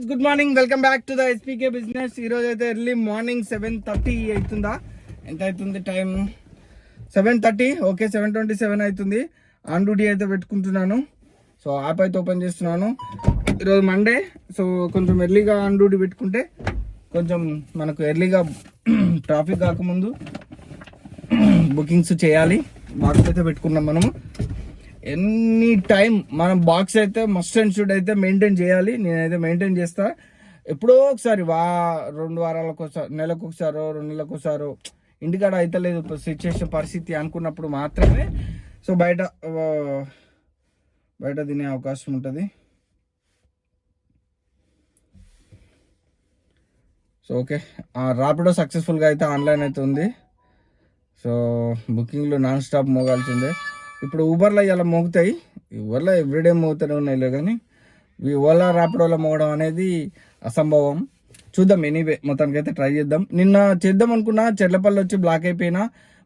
Friends good morning. Welcome back to the SPK business. ఈరోజు అయితే early morning seven thirty అవుతుందా? ఎంత అవుతుంది time seven thirty? Okay seven twenty seven అవుతుంది. On duty అయితే పెట్టుకుంటున్నాను. సో యాప్ అయితే ఓపెన్ చేస్తున్నాను. ఈరోజు మండే సో కొంచెం ఎర్లీగా ఆన్ డ్యూటీ పెట్టుకుంటే కొంచెం మనకు ఎర్లీగా ట్రాఫిక్ కాకముందు బుకింగ్స్ చేయాలి. మార్క్స్ అయితే పెట్టుకున్నాం మనము. ఎనీ టైం మనం బాక్స్ అయితే మస్ట్ అండ్ షుడ్ అయితే మెయింటైన్ చేయాలి. నేనైతే మెయింటైన్ చేస్తా. ఎప్పుడో ఒకసారి వా రెండు వారాలకు ఒకసారి నెలకు ఒకసారో రెండు నెలలకు ఒకసారో ఇంటికాడ అయితే లేదు సిచ్యువేషన్ పరిస్థితి అనుకున్నప్పుడు మాత్రమే. సో బయట బయట తినే అవకాశం ఉంటుంది. So okay. రాపిడో సక్సెస్ఫుల్గా అయితే ఆన్లైన్ అయితే ఉంది. సో బుకింగ్లు నాన్ స్టాప్ మోగాల్సిందే. ఇప్పుడు ఊబర్లో ఇలా మోగుతాయి. ఊబర్లో ఎవ్రీడే మోగుతూనే ఉన్నాయి కానీ ఈ ఓలా ర్యాపిడోలో మోగడం అనేది అసంభవం. చూద్దాం ఎనీవే మొత్తానికి అయితే ట్రై చేద్దాం. నిన్న చేద్దాం అనుకున్నా చెర్లపల్లి వచ్చి బ్లాక్ అయిపోయినా.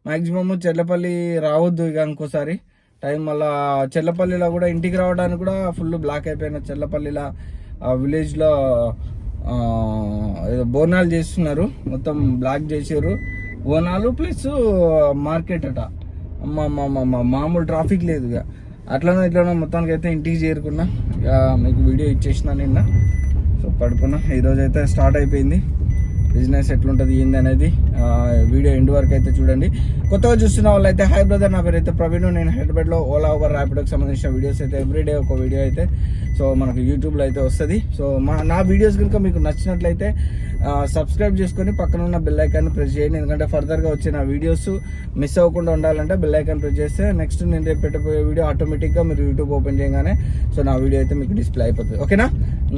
మ్యాక్సిమమ్ చెర్లపల్లి రావద్దు ఇక ఇంకోసారి. టైం మళ్ళా చెర్లపల్లిలో కూడా ఇంటికి రావడానికి కూడా ఫుల్ బ్లాక్ అయిపోయినా. చెర్లపల్లిలో ఆ విలేజ్లో ఏదో బోనాలు చేస్తున్నారు. మొత్తం బ్లాక్ చేసారు బోనాలు ప్లస్ మార్కెట్ అట. అమ్మ అమ్మ మామూలు ట్రాఫిక్ లేదు ఇక అట్లనో ఇట్లనో మొత్తానికి అయితే ఇంటికి చేరుకున్నా. ఇక మీకు వీడియో ఇచ్చేసిన నిన్న. సో పడుకున్నా. ఈరోజు అయితే స్టార్ట్ అయిపోయింది. బిజినెస్ ఎట్లుంటుంది ఏంది అనేది వీడియో ఎండ్ వరకు అయితే చూడండి. కొత్తగా చూస్తున్న వాళ్ళు అయితే హై బ్రదర్ నా పేరు అయితే ప్రవీణ్. నేను హైదరాబాద్లో ఓలా ఓవర్ ర్యాపిడోకి సంబంధించిన వీడియోస్ అయితే ఎవ్రీడే ఒక వీడియో అయితే సో మనకు యూట్యూబ్లో అయితే వస్తుంది. సో మా నా వీడియోస్ కనుక మీకు నచ్చినట్లయితే సబ్స్క్రైబ్ చేసుకొని పక్కన ఉన్న బెల్ ఐకాన్ ప్రెస్ చేయండి. ఎందుకంటే ఫర్దర్గా వచ్చిన వీడియోస్ మిస్ అవ్వకుండా ఉండాలంటే బెల్ ఐకాన్ ప్రెస్ చేస్తే నెక్స్ట్ నేను రేపు పెట్టబోయే వీడియో ఆటోమేటిక్గా మీరు యూట్యూబ్ ఓపెన్ చేయగానే సో నా వీడియో అయితే మీకు డిస్ప్లే అయిపోతుంది. ఓకేనా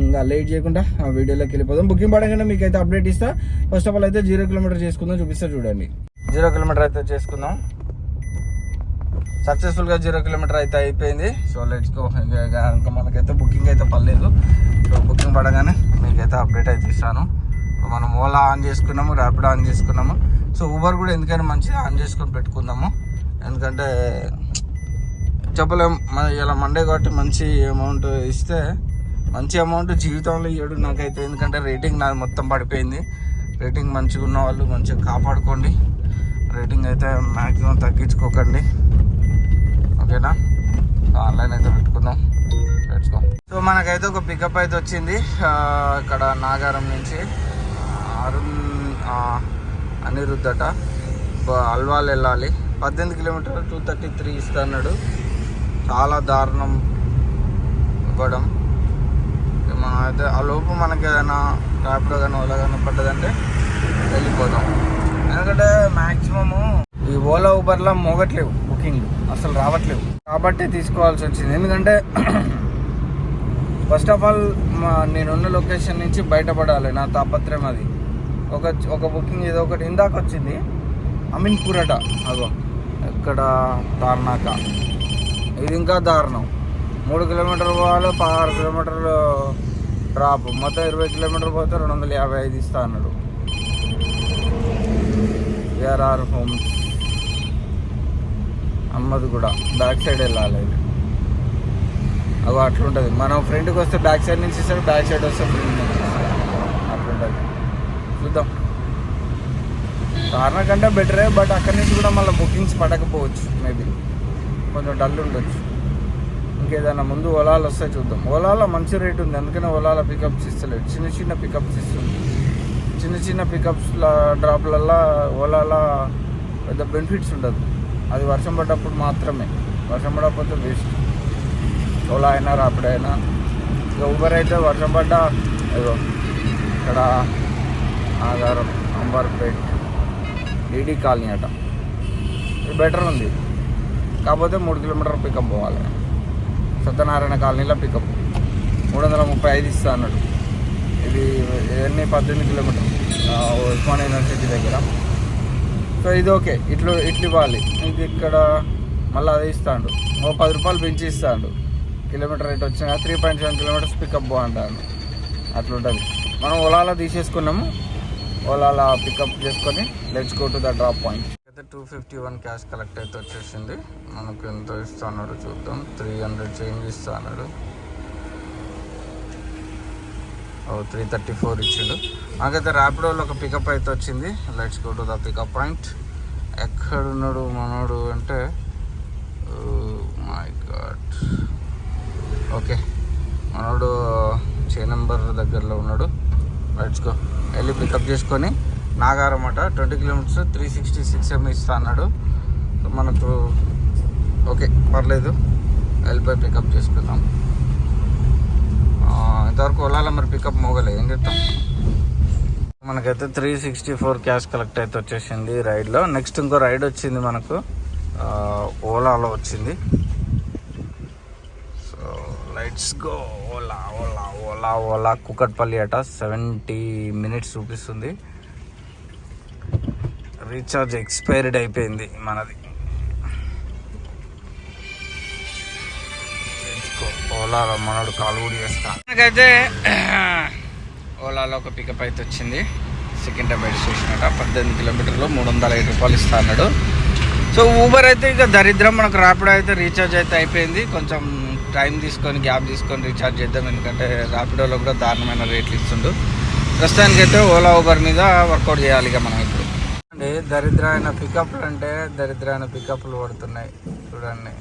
ఇంకా లేట్ చేయకుండా ఆ వీడియోలోకి వెళ్ళిపోదాం. బుకింగ్ పడగానే మీకు అయితే అప్డేట్ ఇస్తా. ఫస్ట్ ఆఫ్ ఆల్ అయితే జీరో కిలోమీటర్ చేసుకుందాం. చూపిస్తా చూడండి. జీరో కిలోమీటర్ అయితే చేసుకుందాం. సక్సెస్ఫుల్గా జీరో కిలోమీటర్ అయితే అయిపోయింది. సో లెట్స్ గో ఇంకా మనకైతే బుకింగ్ అయితే పర్లేదు. సో బుకింగ్ పడగానే మీకైతే అప్డేట్ అయితే ఇస్తాను. మనం ఓలా ఆన్ చేసుకున్నాము ర్యాపిడ్ ఆన్ చేసుకున్నాము. సో ఊబర్ కూడా ఎందుకైనా మంచిగా ఆన్ చేసుకొని పెట్టుకుందాము. ఎందుకంటే చెప్పలేం. మన ఇలా మండే కాబట్టి మంచి అమౌంట్ ఇస్తే మంచి అమౌంట్ జీవితంలో ఇవ్వడు నాకైతే. ఎందుకంటే రేటింగ్ నాది మొత్తం పడిపోయింది. రేటింగ్ మంచిగా ఉన్న వాళ్ళు మంచిగా కాపాడుకోండి. రేటింగ్ అయితే మ్యాక్సిమం తగ్గించుకోకండి. ఓకేనా? ఆన్లైన్ అయితే పెట్టుకుందాం. పెట్టుకో సో మనకైతే ఒక పికప్ అయితే వచ్చింది. ఇక్కడ నాగారం నుంచి. అరుణ్ అనిరుద్ధట. అల్వాల్ వెళ్ళాలి. పద్దెనిమిది కిలోమీటర్లు టూ థర్టీ త్రీ ఇస్తున్నాడు చాలా దారుణం. ఇవ్వడం. మనం అయితే ఆ లోపు మనకి ఏదైనా ర్యాపిడో కానీ ఓలా కానీ పడ్డదంటే వెళ్ళిపోదాం ఎందుకంటే మ్యాక్సిమము ఈ ఓలా ఊబర్లో మోగట్లేవు బుకింగ్లు. అసలు రావట్లేవు. కాబట్టి తీసుకోవాల్సి వచ్చింది. ఎందుకంటే ఫస్ట్ ఆఫ్ ఆల్ మా నేనున్న లొకేషన్ నుంచి బయటపడాలి. నా తాపత్రయం అది. ఒక ఒక బుకింగ్ ఏదో ఒకటి ఇందాక వచ్చింది. అమీన్పూర్ అట అగో ఇక్కడ దారుణాక. ఇది ఇంకా దారుణం. మూడు కిలోమీటర్లు పోవాలి పదహారు కిలోమీటర్లు డ్రాప్ మొత్తం ఇరవై కిలోమీటర్లు పోతే రెండు వందల యాభై ఐదు ఇస్తా అన్నాడు. ARR homes. అమ్మది కూడా. బ్యాక్ సైడ్ వెళ్ళాలి అవి అట్లుంటుంది. మనం ఫ్రంట్కి వస్తే బ్యాక్ సైడ్ నుంచి ఇస్తాడు బ్యాక్ సైడ్ వస్తే ఫ్రంట్ నుంచి అట్లుంటుంది. చూద్దాం. కారణం కంటే బెటరే బట్ అక్కడి నుంచి కూడా మళ్ళీ బుకింగ్స్ పడకపోవచ్చు మేబీ. కొంచెం డల్ ఉండొచ్చు. ఇంకేదైనా ముందు ఓలాలు వస్తే చూద్దాం. ఓలాలో మంచి రేట్ ఉంది. అందుకనే ఓలాలో పికప్స్ ఇస్తలేదు. చిన్న చిన్న పికప్స్ ఇస్తుంది. చిన్న చిన్న పికప్స్ల డ్రాప్లల్లో ఓలాలో పెద్ద బెనిఫిట్స్ ఉండదు. అది వర్షం పడ్డప్పుడు మాత్రమే. వర్షం పడకపోతే వేస్ట్ ఓలా అయినా రాపిడైనా ఇక ఊబర్ అయితే వర్షం పడ్డా ఏదో ఇక్కడ ఆధారం అంబర్పేట్ డీడీ కాలనీ అట. ఇది బెటర్ ఉంది. కాకపోతే మూడు కిలోమీటర్ పికప్ పోవాలి. సత్యనారాయణ కాలనీలో పికప్ మూడు వందల ముప్పై ఐదు ఇస్తా అన్నాడు. ఇది ఇవన్నీ పద్దెనిమిది కిలోమీటర్. ఉస్మాన్ యూనివర్సిటీ దగ్గర. సో ఇది ఓకే. ఇట్లు ఇట్లు ఇవ్వాలి. ఇది ఇక్కడ మళ్ళీ అదే ఇస్తాడు. ఓ పది రూపాయలు పెంచి ఇస్తాడు. కిలోమీటర్ రేట్ వచ్చిన three point seven kilometres pickup బాగుంటాడు అట్లుంటుంది. మనం ఓలాలో తీసేసుకున్నాము. ఓలాలో పికప్ చేసుకొని let's go to the drop point అయితే two fifty one cash collect అయితే వచ్చేసింది. మనకు ఎంత ఇస్తున్నాడు చూద్దాం. త్రీ హండ్రెడ్ చేంజ్ ఇస్తున్నాడు అన్నాడు త్రీ థర్టీ ఫోర్ ఇచ్చిండు. నాకైతే ర్యాపిడోలో ఒక పికప్ అయితే వచ్చింది. Let's go to the pickup point ఎక్కడున్నాడు మనోడు అంటే మై గాడ్. ఓకే. మనోడు చే నెంబర్ దగ్గరలో ఉన్నాడు. లెట్స్ గో వెళ్ళి పికప్ చేసుకొని నాగారం అట. Twenty kilometres three sixty six ME ఇస్తా అన్నాడు. సో మనకు ఓకే పర్లేదు. వెళ్ళిపోయి పికప్ చేసుకుందాం. ఇంతవరకు ఓలాలో మరి పికప్ మోగలే. ఏం చెప్తాం మనకైతే three sixty four cash collect అయితే వచ్చేసింది రైడ్లో. నెక్స్ట్ ఇంకో రైడ్ వచ్చింది మనకు. ఓలాలో వచ్చింది. So let's go Ola Ola Ola Ola Kukatpally అట. సెవెంటీ మినిట్స్ చూపిస్తుంది. రీఛార్జ్ ఎక్స్పైర్డ్ అయిపోయింది మనది. ఓలాలో మనోడు కాల్ కూడా చేస్తా. నాకైతే ఓలాలో ఒక పికప్ అయితే వచ్చింది. సికింద్రాబాద్ స్టేషన్ అట పద్దెనిమిది కిలోమీటర్లు మూడు వందల ఐదు రూపాయలు ఇస్తా అన్నాడు. సో ఊబర్ అయితే ఇక దరిద్రం మనకు ర్యాపిడ్ అయితే రీఛార్జ్ అయితే అయిపోయింది. కొంచెం టైం తీసుకొని గ్యాప్ తీసుకొని రీఛార్జ్ చేద్దాం ఎందుకంటే ర్యాపిడోలో కూడా దారుణమైన రేట్లు ఇస్తుండు. ప్రస్తుతానికైతే ఓలా ఊబర్ మీద వర్కౌట్ చేయాలి ఇక మనం ఇప్పుడు. అండి దరిద్రమైన పికప్లు అంటే దరిద్రమైన పికప్లు పడుతున్నాయి. చూడండి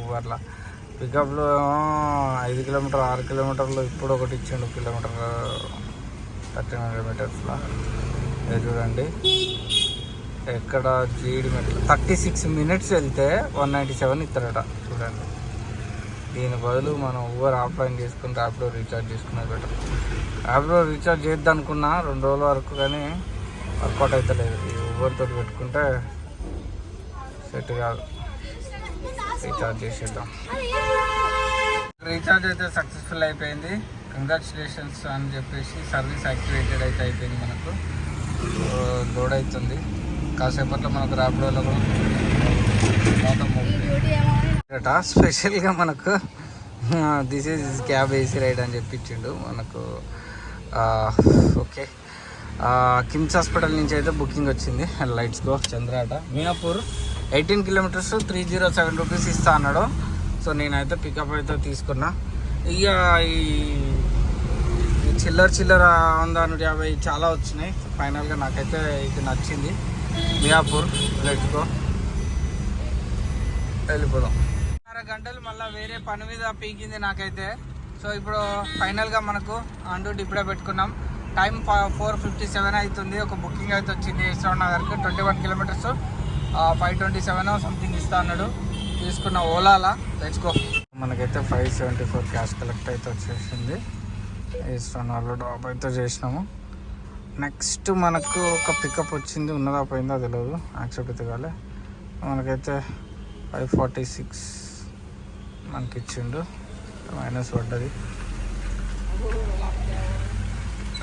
ఊబర్లో. పికప్లు ఐదు కిలోమీటర్ ఆరు కిలోమీటర్లు ఇప్పుడు ఒకటి ఇచ్చిండు కిలోమీటర్ థర్టీన్ కిలోమీటర్స్లో ఇది చూడండి ఎక్కడ Jeedimetla thirty six minutes వెళ్తే వన్ నైంటీ సెవెన్ ఇస్తారట చూడండి. దీని బదులు మనం ఊబర్ ఆఫ్లైన్ చేసుకుని ర్యాపిడో రీఛార్జ్ చేసుకునే బెటర్. ర్యాపిడో రీఛార్జ్ చేద్దాం అనుకున్నా రెండు రోజుల వరకు కానీ వర్కౌట్ అయితే లేదు ఈ పెట్టుకుంటే సెట్ కాదు. రీఛార్జ్ చేసేద్దాం. రీఛార్జ్ అయితే సక్సెస్ఫుల్ అయిపోయింది. కంగ్రాచులేషన్స్ అని చెప్పేసి సర్వీస్ యాక్టివేటెడ్ అయితే అయిపోయింది మనకు. లోడ్ అవుతుంది. కాసేపట్లో మనకు ర్యాపిడోలో కూడా స్పెషల్గా మనకు this is cab AC ride అని చెప్పించిండు. మనకు ఓకే కిమ్స్ హాస్పిటల్ నుంచి అయితే బుకింగ్ వచ్చింది. Let's go చంద్రాట. Meenapur eighteen kilometres three zero seven rupees ఇస్తా అన్నాడు. సో నేనైతే పికప్ అయితే తీసుకున్నా. ఇక ఈ చిల్లర చిల్లర వంద నూట యాభై చాలా వచ్చినాయి. ఫైనల్గా నాకైతే ఇది నచ్చింది. Miyapur let's go. వెళ్ళిపోదాం. అర గంటలు మళ్ళీ వేరే పని మీద పీకింది నాకైతే. సో ఇప్పుడు ఫైనల్గా మనకు అండు ఇప్పుడే పెట్టుకున్నాం. టైం ఫోర్ ఫిఫ్టీ సెవెన్ అవుతుంది. ఒక బుకింగ్ అయితే వచ్చింది. యశ్వర్ నగర్కి twenty one kilometres. Five twenty seven something ఇస్తా అన్నాడు. తీసుకున్న ఓలాలా. తెచ్చుకో మనకైతే five seventy four cash collect అయితే వచ్చేసింది. యశ్వర్ వాళ్ళు డ్రాప్ అయితే చేసినాము. నెక్స్ట్ మనకు ఒక పికప్ వచ్చింది. ఉన్నదా పోయిందా తెలియదు యాక్సెప్ట్ అయితే కాలే. మనకైతే ఫైవ్ ఫార్టీ సిక్స్ మనకి ఇచ్చిండు మైనస్ పడ్డది.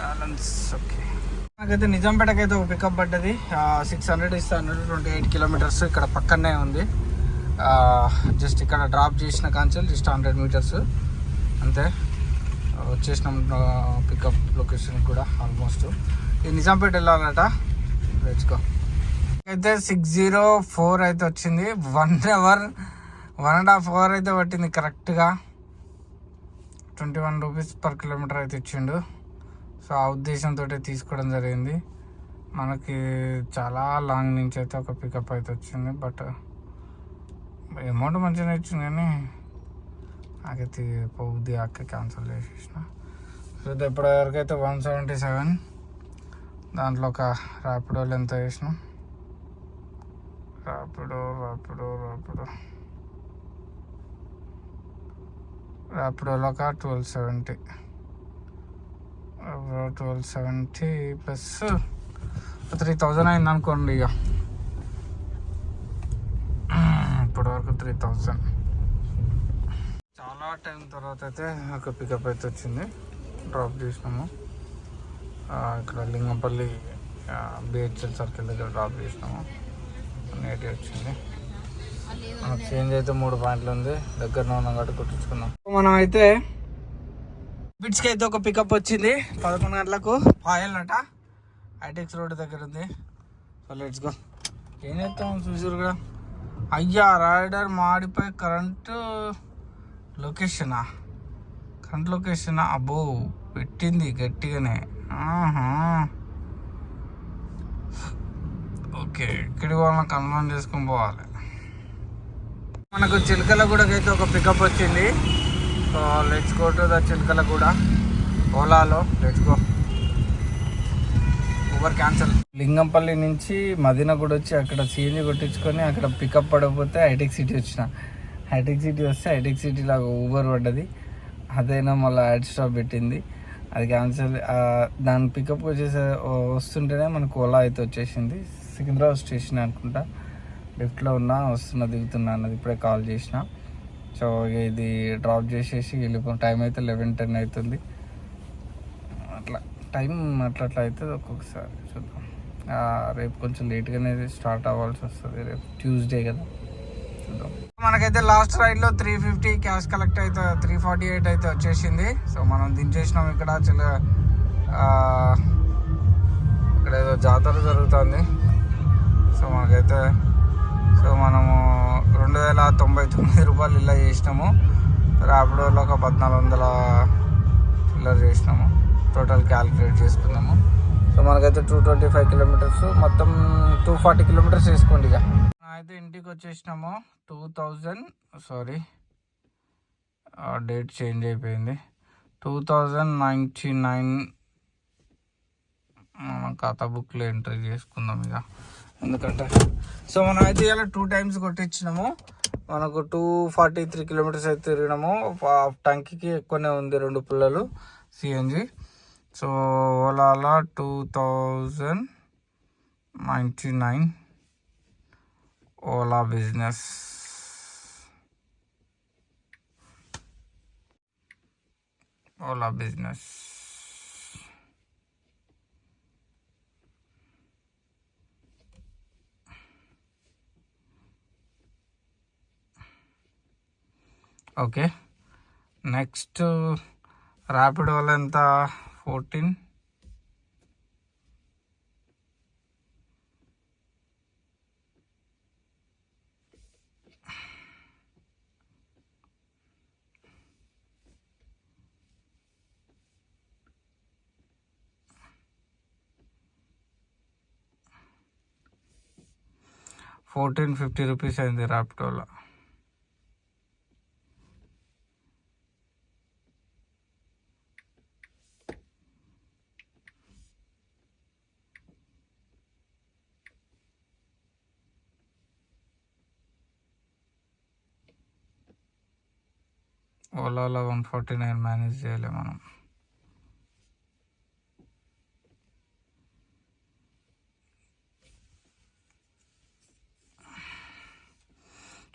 బ్యాలెన్స్ ఓకే నాకైతే నిజాంపేటకి అయితే ఒక పికప్ పడ్డది. సిక్స్ హండ్రెడ్ ఇస్తా అన్నాడు. ట్వంటీ ఎయిట్ కిలోమీటర్స్ ఇక్కడ పక్కనే ఉంది. జస్ట్ ఇక్కడ డ్రాప్ చేసిన కాంచెల్ జస్ట్ హండ్రెడ్ మీటర్స్ అంతే. వచ్చేసినాం పికప్ లొకేషన్ కూడా ఆల్మోస్ట్ ఈ నిజాంపేట వెళ్ళాలట. తెచ్చుకో అయితే సిక్స్ జీరో ఫోర్ అయితే వచ్చింది. One hour one and half hour అయితే పట్టింది కరెక్ట్గా twenty one rupees per kilometre అయితే ఇచ్చిండు. సో ఆ ఉద్దేశంతో తీసుకోవడం జరిగింది. మనకి చాలా లాంగ్ నుంచి అయితే ఒక పికప్ అయితే వచ్చింది. బట్ అమౌంట్ మంచిగా ఇచ్చింది కానీ నాకైతే పోద్ది అక్క క్యాన్సిల్ చేసేసిన. సో ఇది ఇప్పటివరకు అయితే వన్ సెవెంటీ సెవెన్. దాంట్లో ఒక ర్యాపిడోలు ఎంత వేసినాం. ర్యాపిడో ర్యాపిడో ర్యాపిడో. ర్యాపిడోలో ఒక twelve seventy. Twelve seventy plus three thousand అయింది అనుకోండి ఇక. ఇప్పటివరకు త్రీ థౌజండ్. చాలా టైం తర్వాత అయితే ఒక పికప్ అయితే వచ్చింది. డ్రాప్ చేసినాము. ఇక్కడ లింగంపల్లి బిహెచ్ఎల్ సర్కిల్ దగ్గర డ్రాప్ చేసినాము. నేటి వచ్చింది. మనకు చేంజ్ అయితే మూడు పాయింట్లు ఉంది. దగ్గర ఉన్నాం కాబట్టి కుట్టించుకున్నాం. మనం అయితే బిట్స్కి అయితే ఒక పికప్ వచ్చింది. పదకొండు గంటలకు పాయలట ఐటెక్స్ రోడ్ దగ్గర ఉంది. సో లెట్స్ గో ఏం చేస్తాం చూసారు కూడా? అయ్యా రైడర్ మాడిపోయి కరెంటు లొకేషనా కరెంట్ లొకేషనా అబ్బో పెట్టింది గట్టిగానే. ఆహా. ఓకే ఇక్కడికి వాళ్ళని కన్ఫర్మ్ చేసుకొని పోవాలి. మనకు చిలకల ఒక పికప్ వచ్చింది. So let's go to the చిలకల కూడా ఓలాలో let's go Uber cancel Lingampally నుంచి మదీనా కూడా వచ్చి అక్కడ సీఎన్జీ కొట్టించుకొని అక్కడ పికప్ పడకపోతే హైటెక్ సిటీ వచ్చిన. హైటెక్ సిటీ వస్తే హైటెక్ సిటీ లాగా ఊబర్ పడ్డది. అదైనా మళ్ళీ యాడ్ స్టాప్ పెట్టింది. అది క్యాన్సిల్ దాని పికప్ వచ్చేసి వస్తుంటేనే మనకు ఓలా అయితే వచ్చేసింది. సికింద్రాబాద్ స్టేషన్ అనుకుంటా. లిఫ్ట్లో ఉన్నా వస్తున్నా దిగుతున్నా అన్నది ఇప్పుడే కాల్ చేసిన. సో ఇది డ్రాప్ చేసేసి వెళ్ళిపో. టైం అయితే లెవెన్ టెన్ అవుతుంది. అట్లా టైం అట్లా అట్లా అవుతుంది ఒక్కొక్కసారి. చూద్దాం. రేపు కొంచెం లేట్గానే స్టార్ట్ అవ్వాల్సి వస్తుంది. రేపు ట్యూస్డే కదా. చూద్దాం. మనకైతే లాస్ట్ రైడ్లో త్రీ ఫిఫ్టీ క్యాష్ కలెక్ట్ అయితే త్రీ ఫార్టీ ఎయిట్ అయితే వచ్చేసింది. సో మనం దించేసినాం ఇక్కడ. చాలా ఇక్కడ ఏదో జాతర జరుగుతుంది. సో మనకైతే సో మనము రెండు తొంభై తొమ్మిది రూపాయలు ఇలా చేసినాము. ర్యాపిడోలో ఒక పద్నాలుగు వందల ఇలా చేసినాము. టోటల్ క్యాలిక్యులేట్ చేసుకున్నాము. సో మనకైతే టూ ట్వంటీ ఫైవ్ కిలోమీటర్స్ మొత్తం టూ ఫార్టీ కిలోమీటర్స్ వేసుకోండి ఇక. అయితే ఇంటికి వచ్చేసినాము. Two thousand sorry date change అయిపోయింది. టూ థౌజండ్ నైంటీ నైన్ మనం ఖాతా బుక్లో ఎంట్రీ చేసుకుందాం ఇక. ఎందుకంటే సో మనం అయితే ఇలా టూ టైమ్స్ కొట్టించినాము. మనకు టూ ఫార్టీ త్రీ కిలోమీటర్స్ అయితే తిరిగినాము. టంకీకి ఎక్కువనే ఉంది రెండు పిల్లలు CNG so oh la la two thousand ninety nine Ola business. Ola business. Okay. Next Rapido వల్ల ఎంత? ఫోర్టీన్. ఫోర్టీన్ ఫిఫ్టీ రూపీస్ అయింది ర్యాప్టోలో ఓలాలో వన్ ఫార్టీ నైన్ మేనేజ్ చేయలేము మనం.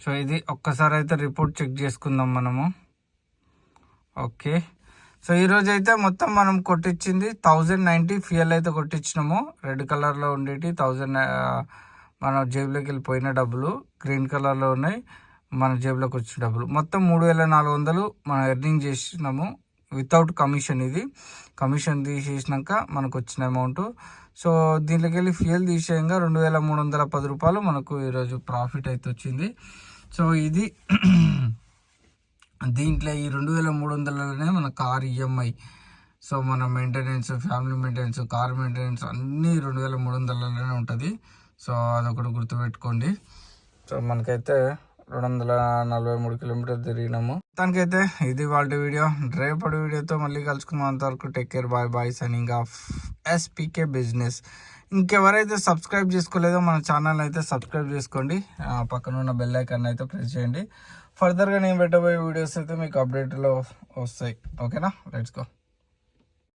సో ఇది ఒక్కసారి అయితే రిపోర్ట్ చెక్ చేసుకుందాం మనము. ఓకే. సో ఈరోజు అయితే మొత్తం మనం కొట్టించింది థౌజండ్ నైంటీ ఫ్యూయల్ అయితే కొట్టించినాము. రెడ్ కలర్లో ఉండేటి థౌజండ్ మన జేబులోకి వెళ్ళిపోయిన డబ్బులు. గ్రీన్ కలర్లో ఉన్నాయి. మన జేబులోకి వచ్చిన డబ్బులు. మొత్తం మూడు వేల నాలుగు వందలు మనం ఎర్నింగ్ చేసినాము వితౌట్ కమిషన్ ఇది. కమిషన్ తీసేసినాక మనకు వచ్చిన అమౌంట్. సో దీంట్లోకి వెళ్ళి ఫ్యూయల్ తీసేయంగా రెండు వేల మూడు వందల పది రూపాయలు మనకు ఈరోజు ప్రాఫిట్ అయితే వచ్చింది. సో ఇది దీంట్లో ఈ రెండు వేల మూడు వందలలోనే మన కార్ ఈఎంఐ. సో మన maintenance family maintenance car maintenance అన్నీ రెండు వేల మూడు వందలలోనే ఉంటుంది. సో అదొకటి గుర్తుపెట్టుకోండి. సో మనకైతే రెండు వందల నలభై మూడు కిలోమీటర్ తిరిగినాము. దానికైతే ఇది వాళ్ళ వీడియో. రేపటి వీడియోతో మళ్ళీ కలుసుకుందాం. అంతవరకు take care bye bye signing off SPK business. ఇంకెవరైతే subscribe చేసుకోలేదో మన ఛానల్ అయితే సబ్స్క్రైబ్ చేసుకోండి. పక్కన ఉన్న బెల్ ఐకాన్ అయితే ప్రెస్ చేయండి. ఫర్దర్గా నేను పెట్టబోయే వీడియోస్ అయితే మీకు అప్డేట్లో వస్తాయి. ఓకేనా లెట్స్ గో